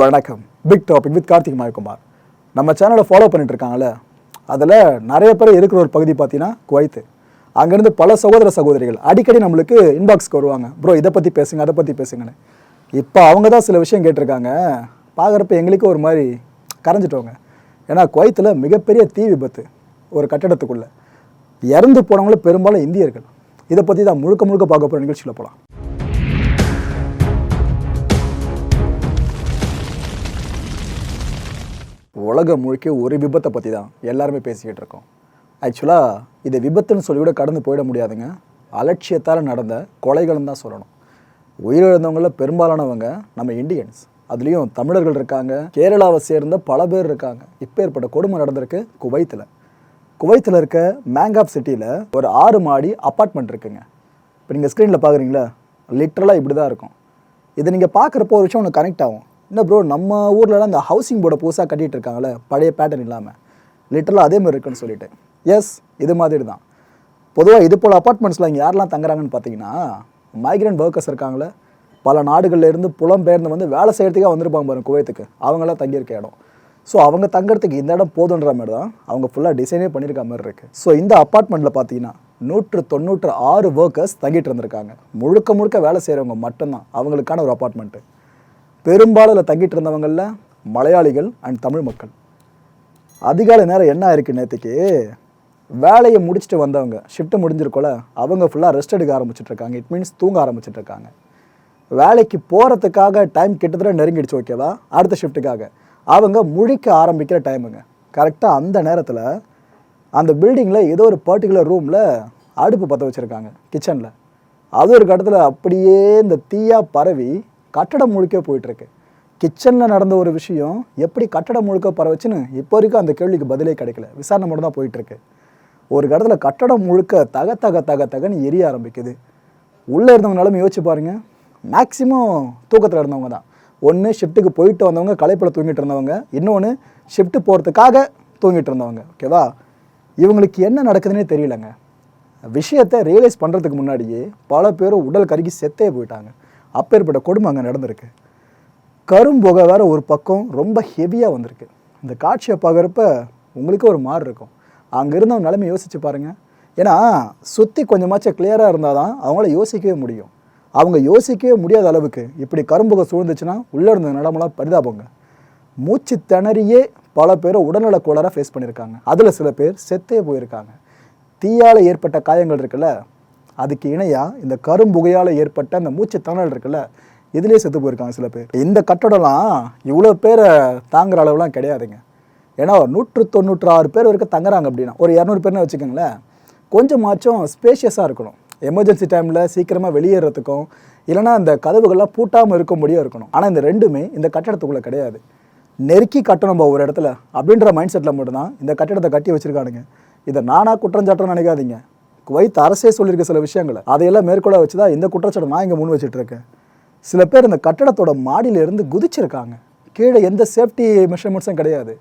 வணக்கம். Big topic with Karthik Mayakumar நம்ம சேனலை ஃபாலோ பண்ணிட்டு அதில் நிறைய பேர் இருக்கிற ஒரு பகுதி பார்த்தீங்கன்னா குவைத்து. அங்கேருந்து பல சகோதர சகோதரிகள் அடிக்கடி நம்மளுக்கு இன்பாக்ஸ்க்கு வருவாங்க. ப்ரோ இதை பற்றி பேசுங்க அதை பற்றி பேசுங்கன்னு. இப்போ அவங்க தான் சில விஷயம் கேட்டிருக்காங்க. பார்க்குறப்ப எங்களுக்கு ஒரு மாதிரி கரைஞ்சிட்டோங்க ஏன்னா குவைத்தில் மிகப்பெரிய தீ விபத்து ஒரு கட்டடத்துக்குள்ளே. இறந்து போனவங்களும் பெரும்பாலும் இந்தியர்கள். இதை பற்றி தான் முழுக்க முழுக்க பார்க்க போகிற நிகழ்ச்சியில் போகலாம் உலகம் முழுக்க ஒரு விபத்தை பற்றி தான் எல்லாருமே பேசிக்கிட்டு இருக்கோம். ஆக்சுவலாக இதை விபத்துன்னு சொல்லி கடந்து போயிட முடியாதுங்க. அலட்சியத்தால் நடந்த கொலைகள்னு தான் சொல்லணும். உயிரிழந்தவங்களில் பெரும்பாலானவங்க நம்ம இந்தியன்ஸ் அதுலேயும் தமிழர்கள் இருக்காங்க. கேரளாவை சேர்ந்த பல பேர் இருக்காங்க. இப்போ ஏற்பட்ட கொடுமை நடந்திருக்கு குவைத்தில். குவைத்தில் இருக்க மேங்காப் சிட்டியில் ஒரு ஆறு மாடி அப்பார்ட்மெண்ட் இருக்குங்க. இப்போ நீங்கள் ஸ்க்ரீனில் பார்க்குறீங்களா லிட்ரலாக இப்படி தான் இருக்கும். இதை நீங்கள் பார்க்குறப்போ ஒரு விஷயம் ஒன்று கனெக்ட் ஆகும். என்ன ப்ரோ நம்ம ஊர்லலாம் இந்த ஹவுசிங் போர்டை புதுசாக கட்டிட்டு இருக்காங்களே பழைய பேட்டர்ன் இல்லாமல் லிட்டரலாக அதே மாதிரி இருக்குன்னு சொல்லிட்டு. எஸ் இது மாதிரி தான் பொதுவாக இது போல் அப்பார்ட்மெண்ட்ஸில் இங்கே யாரெல்லாம் தங்குறாங்கன்னு பார்த்தீங்கன்னா மைக்ரண்ட் ஒர்க்கர்ஸ் இருக்காங்களே பல நாடுகள்லேருந்து புலம்பெயர்ந்து வந்து வேலை செய்கிறதுக்காக வந்திருப்பாங்க பாருங்க குவைத்துக்கு. அவங்களாம் தங்கியிருக்க இடம். ஸோ அவங்க தங்குறதுக்கு இந்த இடம் போதுன்ற மாதிரி தான் அவங்க ஃபுல்லாக டிசைனே பண்ணியிருக்க மாதிரி இருக்குது ஸோ இந்த அப்பார்ட்மெண்ட்டில் பார்த்தீங்கன்னா நூற்று தொண்ணூற்று ஆறு ஒர்க்கர்ஸ் தங்கிட்டு இருந்திருக்காங்க. முழுக்க முழுக்க வேலை செய்கிறவங்க மட்டும்தான். அவங்களுக்கான ஒரு அப்பார்ட்மெண்ட்டு பெரும்பாலும் தங்கிட்டு இருந்தவங்களில் மலையாளிகள் அண்ட் தமிழ் மக்கள். அதிகாலை நேரம் என்ன ஆயிருக்கு நேற்றுக்கு வேலையை முடிச்சுட்டு வந்தவங்க ஷிஃப்ட்டு முடிஞ்சிருக்கோல அவங்க ஃபுல்லாக ரெஸ்ட் எடுக்க ஆரம்பிச்சிட்ருக்காங்க இட் மீன்ஸ் தூங்க ஆரம்பிச்சிட்ருக்காங்க வேலைக்கு போகிறதுக்காக டைம் கிட்டத்தட்ட நெருங்கிடுச்சு ஓகேவா அடுத்த ஷிஃப்ட்டுக்காக அவங்க முழிக்க ஆரம்பிக்கிற டைமுங்க கரெக்டாக அந்த நேரத்தில் அந்த பில்டிங்கில் ஏதோ ஒரு பர்டிகுலர் ரூமில் அடுப்பு பற்ற வச்சுருக்காங்க கிச்சனில் அது ஒரு கட்டத்தில் அப்படியே இந்த தீயாக பரவி கட்டடம் முழுக்க போயிட்டுருக்கு. கிச்சனில் நடந்த ஒரு விஷயம் எப்படி கட்டடம் முழுக்க பரவச்சுன்னு இப்போ வரைக்கும் அந்த கேள்விக்கு பதிலே கிடைக்கல. விசாரணை மட்டும் தான் போயிட்டுருக்கு. ஒரு இடத்துல கட்டடம் முழுக்க தக தக தக தகன்னு எரிய ஆரம்பிக்குது. உள்ளே இருந்தவங்களாலும் யோசிச்சு பாருங்க. மேக்ஸிமம் தூக்கத்தில் இருந்தவங்க தான். ஒன்று ஷிஃப்ட்டுக்கு போயிட்டு வந்தவங்க களைப்பில் தூங்கிட்டு இருந்தவங்க. இன்னொன்று ஷிஃப்ட்டு போகிறதுக்காக தூங்கிட்டு இருந்தவங்க. ஓகேவா இவங்களுக்கு என்ன நடக்குதுன்னே தெரியலங்க. விஷயத்தை ரியலைஸ் பண்ணுறதுக்கு முன்னாடியே பல பேரும் உடல் கருகி செத்தே போயிட்டாங்க. அப்பேற்பட்ட கொடுமை அங்கே நடந்திருக்கு. கரும்புகை வேற ஒரு பக்கம் ரொம்ப ஹெவியாக வந்திருக்கு. இந்த காட்சியை பார்க்குறப்ப உங்களுக்கு ஒரு மாறு இருக்கும். அங்கே இருந்தவங்க நிலைமை யோசிச்சு பாருங்கள் ஏன்னா சுற்றி கொஞ்சமாச்சும் கிளியராக இருந்தால் தான் அவங்கள யோசிக்கவே முடியும். அவங்க யோசிக்கவே முடியாத அளவுக்கு இப்படி கரும்புகை சூழ்ந்துச்சுன்னா உள்ளே இருந்த நடமெல்லாம் பரிதாபங்க. மூச்சு திணறியே பல பேரை உடல்நல கோளாறாக ஃபேஸ் பண்ணியிருக்காங்க. அதில் சில பேர் செத்தே போயிருக்காங்க. தீயால் ஏற்பட்ட காயங்கள் இருக்குல்ல அதுக்கு இணையாக இந்த கரும்புகையால் ஏற்பட்ட அந்த மூச்சு திணறல் இருக்குல்ல இதுலேயே செத்து போயிருக்காங்க சில பேர். இந்த கட்டடம்லாம் இவ்வளோ பேரை தாங்குற அளவுலாம் கிடையாதுங்க. ஏன்னா ஒரு நூற்று தொண்ணூற்றி ஆறு பேர் வரைக்கும் தங்குறாங்க அப்படின்னா ஒரு இரநூறு பேர்னு வச்சுக்கோங்களேன் கொஞ்சமாச்சும் ஸ்பேஷியஸாக இருக்கணும். எமர்ஜென்சி டைமில் சீக்கிரமாக வெளியேறதுக்கும் இல்லைன்னா அந்த கதவுகள்லாம் பூட்டாமல் இருக்க முடியும் இருக்கணும். ஆனால் இந்த ரெண்டுமே இந்த கட்டடத்துக்குள்ளே கிடையாது. நெருக்கி கட்டணும் ஒரு இடத்துல அப்படின்ற மைண்ட் செட்டில் மட்டும்தான் இந்த கட்டடத்தை கட்டி வச்சிருக்கானுங்க. இதை நானாக குற்றஞ்சாட்டம் நினைக்காதீங்க. குவைத் அரசே சொல்லியிருக்க சில விஷயங்களை. அதையெல்லாம் மேற்கொள்ள வச்சு தான் இந்த குற்றச்சாட்டை நான் இங்கே முன் வச்சுட்டு இருக்கேன் சில பேர் இந்த கட்டடத்தோட மாடியிலேருந்து குதிச்சிருக்காங்க. கீழே எந்த சேஃப்டி மெஷர்மெண்ட்ஸும் கிடையாது.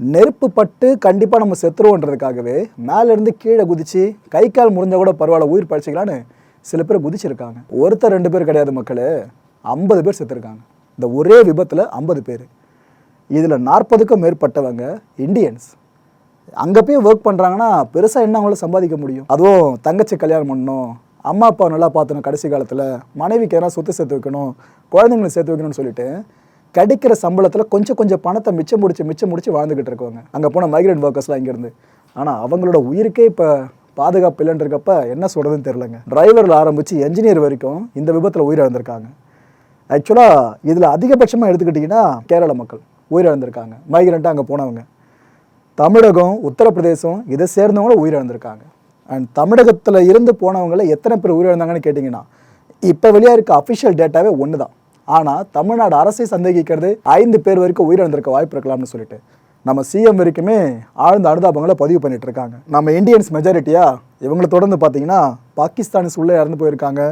நெருப்பு பட்டு கண்டிப்பாக நம்ம செத்துருவோன்றதுக்காகவே மேலேருந்து கீழே குதிச்சு கை கால் முறிஞ்சா கூட பரவாயில்ல உயிர் பழிச்சிக்கலான்னு சில பேர் குதிச்சிருக்காங்க. ஒருத்தர் ரெண்டு பேர் கிடையாது மக்களே ஐம்பது பேர் செத்துருக்காங்க. இந்த ஒரே விபத்தில் ஐம்பது பேர். இதில் நாற்பதுக்கும் மேற்பட்டவங்க இந்தியன்ஸ் அங்கே போய் ஒர்க் பண்ணுறாங்கன்னா பெருசாக என்ன அவங்களால சம்பாதிக்க முடியும்? அதுவும் தங்கச்சி கல்யாணம் பண்ணணும் அம்மா அப்பா நல்லா பார்த்துணும் கடைசி காலத்தில் மனைவிக்கு எதனா சொத்து சேர்த்து வைக்கணும் குழந்தைங்களை சேர்த்து வைக்கணும்னு சொல்லிட்டு கிடைக்கிற சம்பளத்தில் கொஞ்சம் கொஞ்சம் பணத்தை மிச்சம் முடிச்சு மிச்சம் முடிச்சு வாழ்ந்துக்கிட்டு இருக்கவங்க. அங்கே போன மைக்ரேட் ஒர்க்கர்ஸ்லாம் இங்கேருந்து ஆனால் அவங்களோட உயிருக்கே இப்போ பாதுகாப்பு இல்லைன்றக்கப்ப என்ன சொல்கிறதுன்னு தெரிலங்க டிரைவரில் ஆரம்பித்து என்ஜினியர் வரைக்கும் இந்த விபத்தில் உயிரிழந்திருக்காங்க. ஆக்சுவலாக இதில் அதிகபட்சமாக எடுத்துக்கிட்டிங்கன்னா கேரள மக்கள் உயிரிழந்திருக்காங்க. மைக்ரண்ட்டாக அங்கே போனவங்க. தமிழகம் உத்தரப்பிரதேசம் இதை சேர்ந்தவங்களும் உயிரிழந்திருக்காங்க. அண்ட் தமிழகத்தில் இருந்து போனவங்கள எத்தனை பேர் உயிரிழந்தாங்கன்னு கேட்டிங்கன்னா இப்போ வெளியாக இருக்க அஃபிஷியல் டேட்டாவே ஒன்று தான் ஆனால் தமிழ்நாடு அரசை சந்தேகிக்கிறது ஐந்து பேர் வரைக்கும் உயிரிழந்திருக்க வாய்ப்பு இருக்கலாம்னு சொல்லிட்டு. நம்ம சிஎம் வரைக்குமே ஆழ்ந்த அனுதாபங்களை பதிவு பண்ணிட்டு இருக்காங்க. நம்ம இந்தியன்ஸ் மெஜாரிட்டியாக இவங்களை தொடர்ந்து பார்த்தீங்கன்னா பாகிஸ்தானிஸ் உள்ளே இறந்து போயிருக்காங்க.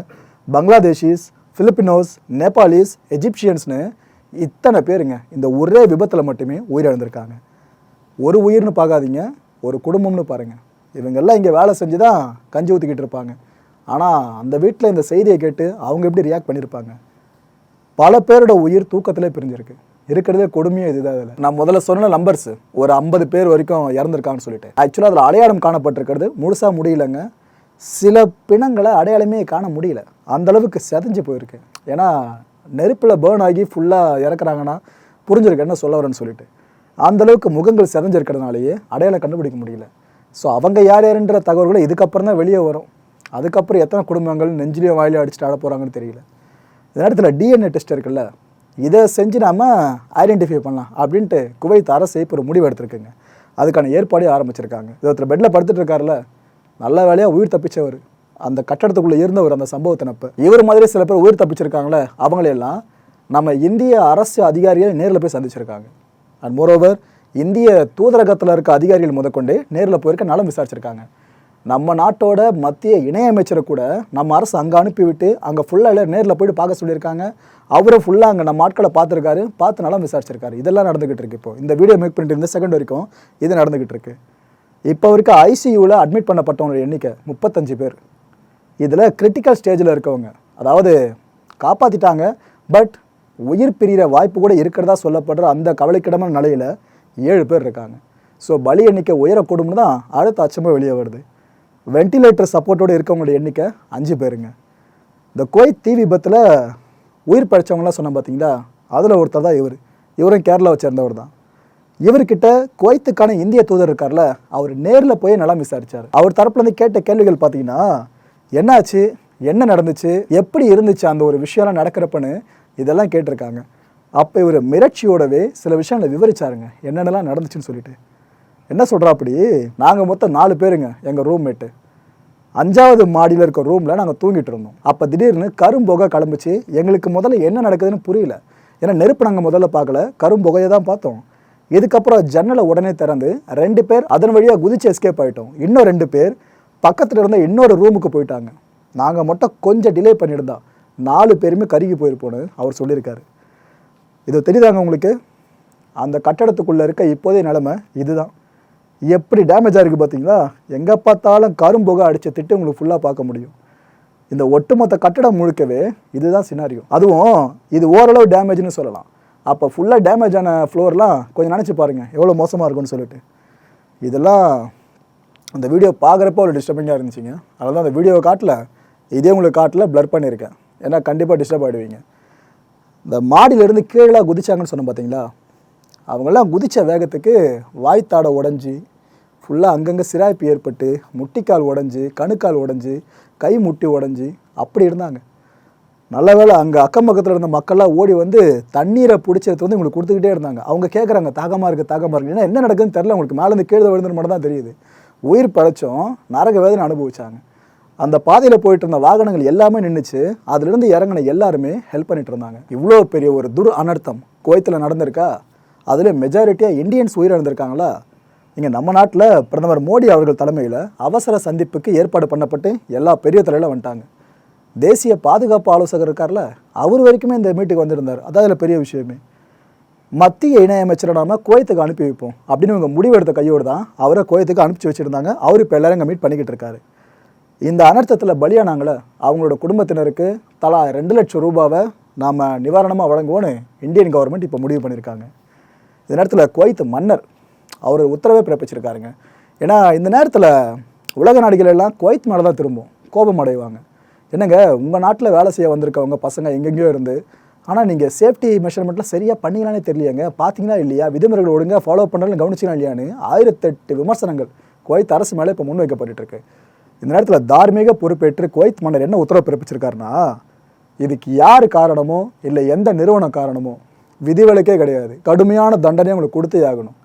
பங்களாதேஷிஸ் ஃபிலிப்பினோஸ் நேபாளிஸ் எஜிப்சியன்ஸ்னு இத்தனை பேருங்க இந்த ஒரே விபத்தில் மட்டுமே உயிரிழந்திருக்காங்க. ஒரு உயிர்னு பார்க்காதீங்க ஒரு குடும்பம்னு பாருங்கள் இவங்கெல்லாம் இங்கே வேலை செஞ்சு தான் கஞ்சி ஊற்றிக்கிட்டு இருப்பாங்க. ஆனால் அந்த வீட்டில் இந்த செய்தியை கேட்டு அவங்க எப்படி ரியாக்ட் பண்ணியிருப்பாங்க பல பேரோட உயிர் தூக்கத்திலே பிரிஞ்சிருக்கு. இருக்கிறதே கொடுமையே இதுதான் அதில் நான் முதல்ல சொன்ன நம்பர்ஸ் ஒரு ஐம்பது பேர் வரைக்கும் இறந்துருக்காங்கன்னு சொல்லிட்டு. ஆக்சுவலாக அதில் அடையாளம் காணப்பட்டிருக்கிறது முழுசாக முடியலங்க. சில பிணங்களை அடையாளமே காண முடியல. அந்தளவுக்கு செதஞ்சு போயிருக்கு. ஏன்னா நெருப்பில் பேர்ன் ஆகி ஃபுல்லாக இறக்குறாங்கன்னா புரிஞ்சிருக்கு என்ன சொல்ல வரேன்னு சொல்லிட்டு. அந்த அளவுக்கு முகங்கள் செதஞ்சிருக்கிறதுனாலேயே அடையாளம் கண்டுபிடிக்க முடியல. ஸோ அவங்க யார் யாருன்ற தகவல்களை இதுக்கப்புறம் தான் வெளியே வரும். அதுக்கப்புறம் எத்தனை குடும்பங்கள் நெஞ்சிலையும் வாயிலையும் அடிச்சுட்டு ஆட போகிறாங்கன்னு தெரியல. இந்த நேரத்தில் டிஎன்ஏ டெஸ்ட் இருக்குல்ல இதை செஞ்சு நாம ஐடென்டிஃபை பண்ணலாம் அப்படின்ட்டு குவைத் அரசு இப்போ ஒரு முடிவு எடுத்திருக்குங்க. அதுக்கான ஏற்பாடே ஆரம்பிச்சிருக்காங்க. இது ஒருத்தர் பெட்டில் படுத்துட்டு இருக்காருல நல்ல வேலையாக உயிர் தப்பிச்சவர். அந்த கட்டடத்துக்குள்ளே இருந்தவர் அந்த சம்பவத்தினப்ப இவர் மாதிரி சில பேர் உயிர் தப்பிச்சிருக்காங்களே அவங்களையெல்லாம் நம்ம இந்திய அரசு அதிகாரிகள் நேரில் போய் சந்திச்சிருக்காங்க. அண்ட் மோரோவர் இந்திய தூதரகத்தில் இருக்க அதிகாரிகள் முதற்கொண்டு நேரில் போயிருக்க நலம் விசாரிச்சிருக்காங்க. நம்ம நாட்டோட மத்திய இணையமைச்சரை கூட நம்ம அரசு அங்கே அனுப்பிவிட்டு அங்கே ஃபுல்லாக நேரில் போயிட்டு பார்க்க சொல்லியிருக்காங்க. அவரும் ஃபுல்லாக அங்கே நம்ம ஆட்களை பார்த்துருக்காரு பார்த்து நலம் விசாரிச்சிருக்காரு. இதெல்லாம் நடந்துகிட்டு இருக்கு இப்போ. இந்த வீடியோ மேக் பண்ணிட்டு இருந்த செகண்ட் வரைக்கும் இது நடந்துகிட்டு இருக்கு. இப்போ வரைக்கும் ஐசியூவில் அட்மிட் பண்ணப்பட்டவங்களோட எண்ணிக்கை முப்பத்தஞ்சு பேர். இதில் கிரிட்டிக்கல் ஸ்டேஜில் இருக்கவங்க அதாவது காப்பாற்றிட்டாங்க பட் உயிர் பிரிகிற வாய்ப்பு கூட இருக்கிறதா சொல்லப்படுற அந்த கவலைக்கிடமான நிலையில் ஏழு பேர் இருக்காங்க. ஸோ பலி எண்ணிக்கை உயரக்கூடும்னு தான் அடுத்த அச்சமாக வெளியே வருது. வென்டிலேட்டர் சப்போர்ட்டோடு இருக்கவங்களோட எண்ணிக்கை அஞ்சு பேருங்க. இந்த குவைத் தீ விபத்தில் உயிர் பழைச்சவங்களாம் சொன்னேன் பார்த்தீங்களா அதில் ஒருத்தர் தான் இவர். இவரும் கேரளாவை சேர்ந்தவர் தான். இவர்கிட்ட குவைத்துக்கான இந்திய தூதர் இருக்கார்ல அவர் நேரில் போய் நல்லா விசாரித்தார் அவர் தரப்புலேருந்து கேட்ட கேள்விகள் பார்த்தீங்கன்னா என்னாச்சு? என்ன நடந்துச்சு? எப்படி இருந்துச்சு? அந்த ஒரு விஷயம்லாம் நடக்கிறப்பன்னு இதெல்லாம் கேட்டிருக்காங்க. அப்போ இவர் மிரட்சியோடவே சில விஷயங்களை விவரிச்சாருங்க. என்னென்னலாம் நடந்துச்சுன்னு சொல்லிட்டு. என்ன சொல்கிறா அப்படி நாங்கள் மொத்தம் நாலு பேருங்க எங்கள் ரூம்மேட்டு அஞ்சாவது மாடியில் இருக்க ரூமில் நாங்கள் தூங்கிட்டு இருந்தோம். அப்போ திடீர்னு கரும்புகை கிளம்புச்சு எங்களுக்கு முதல்ல என்ன நடக்குதுன்னு புரியல. ஏன்னா நெருப்பு நாங்கள் முதல்ல பார்க்கல கரும்புகையை தான் பார்த்தோம். இதுக்கப்புறம் ஜன்னலை உடனே திறந்து ரெண்டு பேர் அதன் வழியாக குதிச்சு எஸ்கேப் ஆகிட்டோம் இன்னும் ரெண்டு பேர் பக்கத்தில் இருந்த இன்னொரு ரூமுக்கு போயிட்டாங்க. நாங்கள் மட்டும் கொஞ்சம் டிலே பண்ணியிருந்தோம் நாலு பேருமே கருகி போயிருப்போன்னு அவர் சொல்லியிருக்காரு. இது தெரியுதாங்க உங்களுக்கு? அந்த கட்டடத்துக்குள்ளே இருக்க இப்போதைய நிலைமை இதுதான். எப்படி டேமேஜ் ஆகிருக்கு பார்த்தீங்களா எங்கே பார்த்தாலும் கரும்புகை அடித்த திட்டு உங்களுக்கு ஃபுல்லாக பார்க்க முடியும். இந்த ஒட்டுமொத்த கட்டடம் முழுக்கவே இதுதான் சினாரியோ அதுவும் இது ஓரளவு டேமேஜ்னு சொல்லலாம். அப்போ ஃபுல்லாக டேமேஜ் ஆன ஃப்ளோர்லாம் கொஞ்சம் நினச்சி பாருங்கள் எவ்வளோ மோசமாக இருக்கும்னு சொல்லிட்டு. இதெல்லாம் அந்த வீடியோ பார்க்குறப்ப ஒரு டிஸ்டர்பிங்காக இருந்துச்சுங்க. அதனால் தான் அந்த வீடியோவை காட்டல. இதே உங்களுக்கு காட்டில் ப்ளர் பண்ணியிருக்கேன். ஏன்னா கண்டிப்பாக டிஸ்டர்ப் ஆகிடுவீங்க இந்த மாடியிலேருந்து கீழே குதிச்சாங்கன்னு சொன்னோம் பார்த்தீங்களா அவங்கெல்லாம் குதித்த வேகத்துக்கு வாய்த்தாடை உடஞ்சி ஃபுல்லாக அங்கங்கே சிராய்ப்பு ஏற்பட்டு முட்டிக்கால் உடஞ்சி கணுக்கால் உடஞ்சி கை முட்டி உடஞ்சி அப்படி இருந்தாங்க. நல்ல வேளை அங்கே அக்கம் பக்கத்தில் இருந்த மக்கள்லாம் ஓடி வந்து தண்ணீரை பிடிச்சது வந்து உங்களுக்கு கொடுத்துக்கிட்டே இருந்தாங்க. அவங்க கேட்குறாங்க தாகமாக இருக்குது தாகமாக இருக்குது ஏன்னா என்ன நடக்குதுன்னு தெரில உங்களுக்கு மேலேருந்து கீழே விழுந்துன்னு மட்டும் தான் தெரியுது. உயிர் படைச்சோம் நரக வேதனை அனுபவிச்சாங்க. அந்த பாதையில் போயிட்டு இருந்த வாகனங்கள் எல்லாமே நின்றுச்சு அதுலேருந்து இறங்கின எல்லாருமே ஹெல்ப் பண்ணிட்டு இருந்தாங்க. இவ்வளோ பெரிய ஒரு துர் அனர்த்தம் குவைத்தில் நடந்திருக்கா? அதில் மெஜாரிட்டியாக இந்தியன்ஸ் உயிரிழந்திருக்காங்களா இங்கே நம்ம நாட்டில் பிரதமர் மோடி அவர்கள் தலைமையில் அவசர சந்திப்புக்கு ஏற்பாடு பண்ணப்பட்டு எல்லா பெரிய தலையில் வந்துட்டாங்க. தேசிய பாதுகாப்பு ஆலோசகர் இருக்கார்ல அவர் வரைக்குமே இந்த மீட்டுக்கு வந்திருந்தார். அதான் அதில் பெரிய விஷயமே. மத்திய இணையமைச்சரை நாம குவைத்துக்கு அனுப்பி வைப்போம் அப்படின்னு இவங்க முடிவெடுத்த கையோடு தான் அவரை குவைத்துக்கு அனுப்பிச்சு வச்சுருந்தாங்க. அவர் இப்போ எல்லாரும் இங்கே மீட் பண்ணிக்கிட்டு இருக்காரு. இந்த அனர்த்தத்தில் பலியானாங்களே அவங்களோட குடும்பத்தினருக்கு தலா ரெண்டு லட்சம் ரூபாவை நாம் நிவாரணமாக வழங்குவோன்னு இந்தியன் கவர்மெண்ட் இப்போ முடிவு பண்ணியிருக்காங்க. இந்த நேரத்தில் குவைத் மன்னர் அவர் உத்தரவே பிறப்பிச்சிருக்காருங்க. ஏன்னா இந்த நேரத்தில் உலக நாடுகள் எல்லாம் குவைத் மேலே தான் திரும்பும் கோபம் அடைவாங்க. என்னங்க உங்கள் நாட்டில் வேலை செய்ய வந்திருக்கவங்க பசங்க எங்கெங்கேயோ இருந்து ஆனால் நீங்கள் சேஃப்டி மெஷர்மெண்ட்லாம் சரியாக பண்ணீங்களானே தெரியலையாங்க. பார்த்தீங்களா இல்லையா? விதிமுறைகள் ஒழுங்காக ஃபாலோ பண்ணுறதுன்னு கவனிச்சிங்களா இல்லையான்னு ஆயிரத்தெட்டு விமர்சனங்கள் குவைத் அரசு மேலே இப்போ முன்வைக்கப்பட்டுட்டு இருக்கு. இந்த நேரத்தில் தார்மீக பொறுப்பேற்று குவைத் மன்னர் என்ன உத்தரவு பிறப்பிச்சிருக்காருன்னா இதுக்கு யார் காரணமோ இல்லை எந்த நிறுவனம் காரணமோ விதிவிலக்கே கிடையாது. கடுமையான தண்டனை உங்களுக்கு கொடுத்தே ஆகணும்.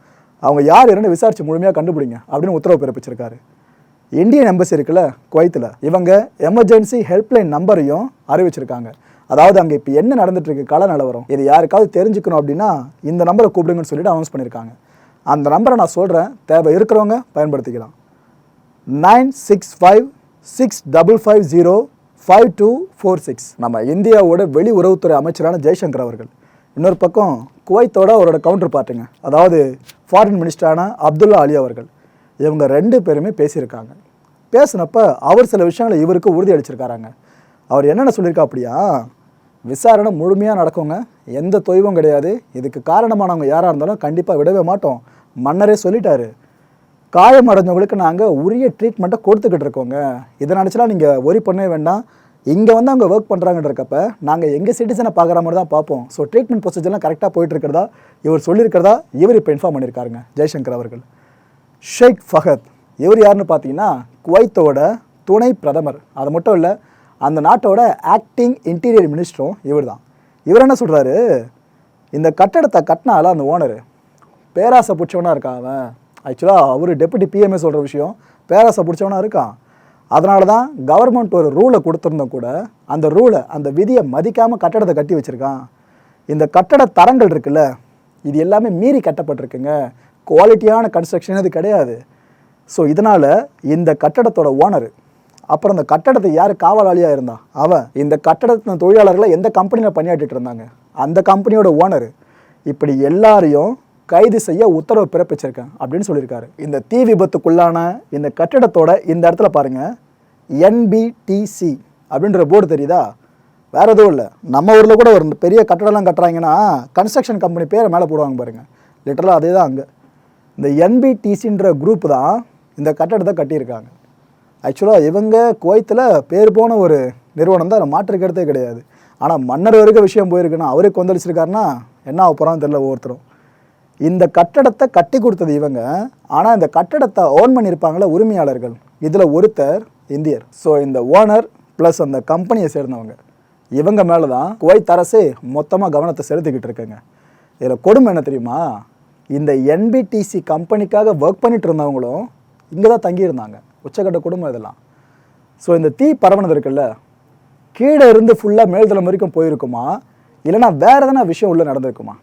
அவங்க யார் என்னன்னு விசாரித்து முழுமையாக கண்டுபிடிங்க அப்படின்னு உத்தரவு பிறப்பிச்சிருக்காரு. இந்தியன் எம்பசி இருக்குல்ல குவைத்தில். இவங்க எமர்ஜென்சி ஹெல்ப்லைன் நம்பரையும் அறிவிச்சிருக்காங்க. அதாவது அங்கே இப்போ என்ன நடந்துட்டுருக்கு கள நிலவரம் இது யாருக்காவது தெரிஞ்சுக்கணும் அப்படின்னா இந்த நம்பரை கூப்பிடுங்கன்னு சொல்லிட்டு அனௌன்ஸ் பண்ணியிருக்காங்க அந்த நம்பரை நான் சொல்கிறேன் தேவை இருக்கிறவங்க பயன்படுத்திக்கலாம். Nine six five six double five zero five two four six. நம்ம இந்தியாவோட வெளி உறவுத்துறை அமைச்சரான ஜெய்சங்கர் அவர்கள். இன்னொரு பக்கம் குவைத்தோட அவரோட கவுண்டர் பார்ட்டுங்க அதாவது ஃபாரின் மினிஸ்டரான அப்துல்லா அலி அவர்கள். இவங்க ரெண்டு பேருமே பேசியிருக்காங்க. பேசினப்ப அவர் சில விஷயங்களை இவருக்கு உறுதி அளிச்சிருக்காராங்க. அவர் என்னென்ன சொல்லியிருக்கா அப்படியா? விசாரணை முழுமையாக நடக்குங்க. எந்த தொய்வும் கிடையாது. இதுக்கு காரணமானவங்க யாராக இருந்தாலும் கண்டிப்பாக விடவே மாட்டோம். மன்னரே சொல்லிட்டாரு. காயம் அடைஞ்சவங்களுக்கு நாங்கள் உரிய ட்ரீட்மெண்ட்டை கொடுத்துக்கிட்டு இருக்கோங்க. இதை நினச்சினா நீங்கள் ஒரி பண்ணவே வேண்டாம். இங்கே வந்து அவங்க ஒர்க் பண்ணுறாங்கன்றக்கப்ப நாங்கள் எங்கள் சிட்டிசனை பார்க்குற மாதிரி தான் பார்ப்போம். ஸோ ட்ரீட்மெண்ட் ப்ரொசீஜர்லாம் கரெக்டாக போயிட்டு இருக்கிறதா இவர் சொல்லியிருக்கிறதா? இவர் இப்போ இன்ஃபார்ம் பண்ணியிருக்காருங்க. ஜெய்சங்கர் அவர்கள். ஷேக் ஃபஹத். இவர் யாருன்னு பார்த்தீங்கன்னா குவைத்தோட துணை பிரதமர். அது மட்டும் இல்லை அந்த நாட்டோட ஆக்டிங் இன்டீரியர் மினிஸ்டரும் இவர் தான். இவர் என்ன சொல்கிறாரு இந்த கட்டடத்தை கட்டினால அந்த ஓனர் பேராசை பிடிச்சவனாக இருக்கான் அவன்? ஆக்சுவலாக அவர் டெப்யூட்டி பிஎம்ஏ சொல்கிற விஷயம் பேராசை பிடிச்சவனா இருக்கான். அதனால தான் கவர்மெண்ட் ஒரு ரூலை கொடுத்துருந்தோம் கூட அந்த ரூலை அந்த விதியை மதிக்காமல் கட்டடத்தை கட்டி வச்சுருக்கான். இந்த கட்டட தரங்கள் இருக்குல்ல இது எல்லாமே மீறி கட்டப்பட்டிருக்குங்க. குவாலிட்டியான கன்ஸ்ட்ரக்ஷன் இது கிடையாது. ஸோ இதனால் இந்த கட்டடத்தோட ஓனர் அப்புறம் இந்த கட்டடத்தை யார் காவலாளியாக இருந்தா? அவன். இந்த கட்டடத்தின் தொழிலாளர்களை எந்த கம்பெனியில் பணியாற்றிட்டு இருந்தாங்க? அந்த கம்பெனியோட ஓனர் இப்படி எல்லாரையும் கைது செய்ய உத்தரவு பிறப்பிச்சிருக்கேன் அப்படின்னு சொல்லியிருக்காரு. இந்த தீ விபத்துக்குள்ளான இந்த கட்டடத்தோட இந்த இடத்துல பாருங்க என்பிடிசி அப்படின்ற போர்டு தெரியுதா? வேற எதுவும் இல்லை. நம்ம ஊரில் கூட ஒரு பெரிய கட்டடம்லாம் கட்டுறாங்கன்னா கன்ஸ்ட்ரக்ஷன் கம்பெனி பேரை மேலே போடுவாங்க பாருங்க. லிட்டரலாக அதே தான் அங்கே. இந்த என்பிடிசின்ற குரூப் தான் இந்த கட்டடத்தை கட்டியிருக்காங்க. ஆக்சுவலாக இவங்க குவைத்தில் பேர் போன ஒரு நிறுவனம் தான். மாற்றுக்கிறதே கிடையாது. ஆனால் மன்னர் வரைக்கும் விஷயம் போயிருக்குன்னா அவரே கொந்தளிச்சிருக்காருன்னா என்ன ஆக போகிறான்னு தெரியல ஒவ்வொருத்தரும். இந்த கட்டடத்தை கட்டி கொடுத்தது இவங்க. ஆனால் இந்த கட்டடத்தை ஓன் பண்ணியிருப்பாங்களே உரிமையாளர்கள். இதில் ஒருத்தர் இந்தியர். ஸோ இந்த ஓனர் ப்ளஸ் அந்த கம்பெனியை சேர்ந்தவங்க. இவங்க மேலே தான் குவைத் அரசு மொத்தமாக கவனத்தை செலுத்திக்கிட்டு இருக்குங்க. இதில் கொடுமை என்ன தெரியுமா? இந்த என்பிடிசி கம்பெனிக்காக ஒர்க் பண்ணிட்டு இருந்தவங்களும் இங்கே தான் தங்கியிருந்தாங்க. உச்சக்கட்ட குடும்பம் இதெல்லாம். ஸோ இந்த தீ பரவனது இருக்குல்ல கீழே இருந்து ஃபுல்லாக மேல்தளம் வரைக்கும் போயிருக்குமா? இல்லைனா வேறு எதனா விஷயம் உள்ளே நடந்திருக்குமா?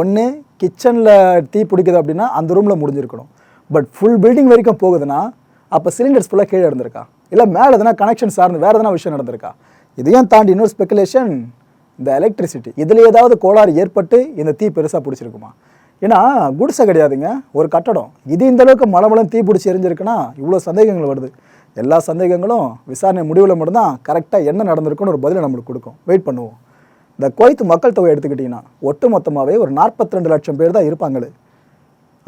ஒன்று கிச்சனில் தீ பிடிக்குது அப்படின்னா அந்த ரூமில் முடிஞ்சிருக்கணும். பட் ஃபுல் பில்டிங் வரைக்கும் போகுதுன்னா அப்போ சிலிண்டர்ஸ் ஃபுல்லாக கீழே இருந்திருக்கா? இல்லை மேலே எதனா கனெக்ஷன் சார்ந்து வேறு எதனா விஷயம் நடந்திருக்கா? இதையும் தாண்டி இன்னொரு ஸ்பெகுலேஷன் இந்த எலக்ட்ரிசிட்டி இதில் ஏதாவது கோளாறு ஏற்பட்டு இந்த தீ பெருசாக பிடிச்சிருக்குமா? ஏன்னா குடிசை கிடையாதுங்க ஒரு கட்டடம். இது இந்த அளவுக்கு மலமலம் தீ பிடிச்சி எரிஞ்சிருக்குன்னா இவ்வளோ சந்தேகங்கள் வருது. எல்லா சந்தேகங்களும் விசாரணை முடிவில் மட்டும்தான் கரெக்டாக என்ன நடந்திருக்குன்னு ஒரு பதிலை நம்மளுக்கு கொடுக்கும். வெயிட் பண்ணுவோம். இந்த குவைத் மக்கள் தொகை எடுத்துக்கிட்டிங்கன்னா ஒட்டு மொத்தமாகவே ஒரு 42 லட்சம் பேர் தான் இருப்பாங்களே.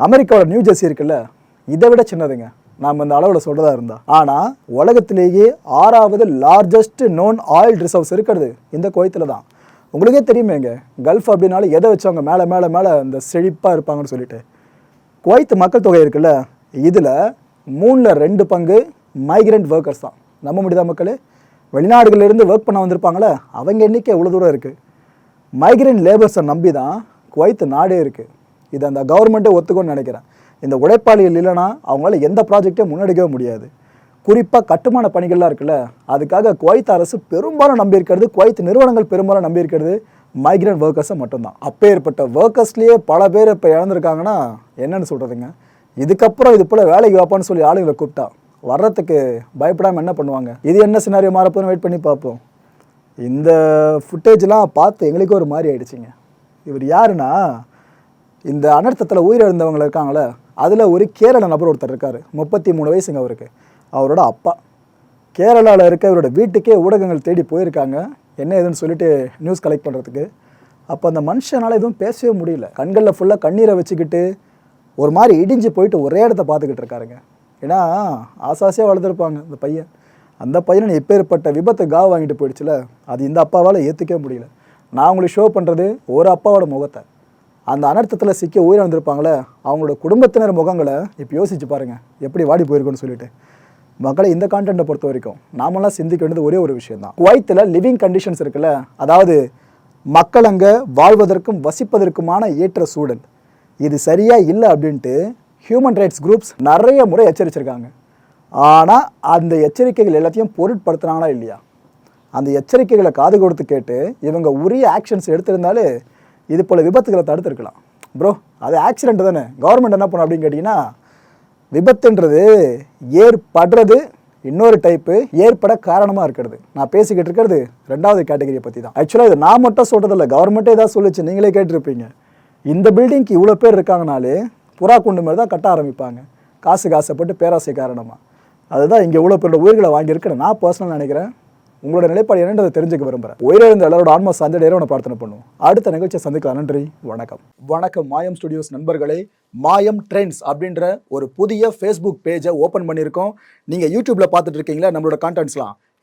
அமெரிக்காவோட நியூ ஜெர்சி இருக்குல்ல இதை விட சின்னதுங்க. நாம் இந்த அளவில் சொல்கிறதா இருந்தா. ஆனால் உலகத்திலேயே ஆறாவது லார்ஜஸ்ட் நோன் ஆயில் ரிசர்வ்ஸ் இருக்கிறது இந்த குவைத்தில் தான். உங்களுக்கே தெரியுமேங்க கல்ஃப் அப்படின்னாலும் எதை வச்சவங்க மேலே மேலே மேலே இந்த செழிப்பாக இருப்பாங்கன்னு சொல்லிட்டு. குவைத் மக்கள் தொகை இருக்குல்ல இதில் மூணில் ரெண்டு பங்கு மைக்ரண்ட் ஒர்க்கர்ஸ் தான். நம்ப முடியுதா மக்களே? வெளிநாடுகளிலிருந்து ஒர்க் பண்ண வந்திருப்பாங்களே அவங்க எண்ணிக்கை எவ்வளோ தூரம் இருக்குது மைக்ரேன் லேபர்ஸை நம்பி தான் குவைத் நாடே இருக்குது இது அந்த கவர்மெண்ட்டே ஒத்துக்கோன்னு நினைக்கிறேன். இந்த உழைப்பாளிகள் இல்லைன்னா அவங்களால எந்த ப்ராஜெக்டையும் முன்னெடுக்கவே முடியாது. குறிப்பாக கட்டுமான பணிகள்லாம் இருக்குல்ல அதுக்காக குவைத் அரசு பெரும்பாலும் நம்பியிருக்கிறது குவைத் நிறுவனங்கள் பெரும்பாலும் நம்பியிருக்கிறது மைக்ரண்ட் ஒர்க்கர்ஸை மட்டும்தான். அப்பேற்பட்ட ஒர்க்கர்ஸ்லேயே பல பேர் இப்போ இழந்திருக்காங்கன்னா என்னென்னு சொல்கிறதுங்க இதுக்கப்புறம் இது போல் வேலைக்கு வைப்பான்னு சொல்லி ஆளுங்களை கூப்பிட்டா வர்றதுக்கு பயப்படாமல் என்ன பண்ணுவாங்க? இது என்ன சினாரியோ மாறப்போதுன்னு வெயிட் பண்ணி பார்ப்போம். இந்த ஃபுட்டேஜ்லாம் பார்த்து எங்களுக்கே ஒரு மாதிரி ஆயிடுச்சுங்க. இவர் யாருன்னா இந்த அனர்த்தத்தில் உயிரிழந்தவங்க இருக்காங்களே அதில் ஒரு கேரள நபர் ஒருத்தர் இருக்கார். முப்பத்தி மூணு வயசுங்க அவருக்கு. அவரோட அப்பா. கேரளாவில் இருக்க இவரோட வீட்டுக்கே ஊடகங்கள் தேடி போயிருக்காங்க. என்ன ஏதுன்னு சொல்லிட்டு நியூஸ் கலெக்ட் பண்ணுறதுக்கு அப்போ அந்த மனுஷனால் எதுவும் பேசவே முடியல. கண்களில் ஃபுல்லாக கண்ணீரை வச்சுக்கிட்டு ஒரு மாதிரி இடிஞ்சு போயிட்டு ஒரே இடத்த பார்த்துக்கிட்டு இருக்காருங்க. ஏன்னா ஆசாசியாக வளர்த்துருப்பாங்க அந்த பையன். அந்த பையனை எப்பேற்பட்ட விபத்தை காவ வாங்கிட்டு போயிடுச்சுல அது இந்த அப்பாவால் ஏற்றுக்கவே முடியல. நான் உங்களுக்கு ஷோ பண்ணுறது ஒரு அப்பாவோட முகத்தை. அந்த அனர்த்தத்தில் சிக்கி உயிரிழந்திருப்பாங்களே அவங்களோட குடும்பத்தினர் முகங்களை இப்போ யோசிச்சு பாருங்கள் எப்படி வாடி போயிருக்குன்னு சொல்லிட்டு. மக்களை இந்த கான்டென்ட்டை பொறுத்த வரைக்கும் நாமெல்லாம் சிந்திக்க வேண்டியது ஒரே ஒரு விஷயம் தான் குவைத்தில் லிவிங் கண்டிஷன்ஸ் இருக்குல்ல அதாவது மக்கள் அங்கே வாழ்வதற்கும் வசிப்பதற்குமான ஏற்ற சூழல். இது சரியாக இல்லை அப்படின்ட்டு ஹியூமன் ரைட்ஸ் குரூப்ஸ் நிறைய முறை எச்சரிச்சிருக்காங்க. ஆனால் அந்த எச்சரிக்கைகள் எல்லாத்தையும் பொருட்படுத்துனாங்களா இல்லையா? அந்த எச்சரிக்கைகளை காது கொடுத்து கேட்டு இவங்க உரிய ஆக்ஷன்ஸ் எடுத்திருந்தாலே இது போல் விபத்துகளை தடுத்துருக்கலாம். ப்ரோ அது ஆக்சிடென்ட் தானே. கவர்மெண்ட் என்ன பண்ணும் அப்படின்னு கேட்டிங்கன்னா விபத்துன்றது ஏற்படுறது இன்னொரு டைப்பு ஏற்பட காரணமாக இருக்கிறது. நான் பேசிக்கிட்டு இருக்கிறது ரெண்டாவது கேட்டகரியை பற்றி தான். ஆக்சுவலாக இது நான் மட்டும் சொல்கிறதில்ல கவர்மெண்ட்டே ஏதாவது சொல்லிச்சு. நீங்களே கேட்டிருப்பீங்க. இந்த பில்டிங்க்கு இவ்வளோ பேர் இருக்காங்கனாலே புறா குண்டு மாதிரி தான் கட்ட ஆரம்பிப்பாங்க. காசு காசைப்பட்டு பேராசை காரணமாக அதுதான் இங்கே இவ்வளோ பேரோட உயிர்களை வாங்கியிருக்குன்னு நான் பர்சனல் நினைக்கிறேன் உங்களோட நிலைப்பாடு என்னன்றதை தெரிஞ்சுக்க விரும்புகிறேன் உயிரிழந்த எல்லாரோட ஆன்மா சார்ந்த இறைவனை பிரார்த்தனை பண்ணுவோம். அடுத்த நிகழ்ச்சியை சந்திக்கலாம். நன்றி வணக்கம். வணக்கம் மாயம் ஸ்டுடியோஸ் நண்பர்களே. மாயம் ட்ரெண்ட்ஸ் அப்படின்ற ஒரு புதிய ஃபேஸ்புக் பேஜை ஓப்பன் பண்ணியிருக்கோம். நீங்கள் யூடியூப்பில் பார்த்துட்டு இருக்கீங்களா? நம்மளோட கான்டென்ட்ஸ்லாம்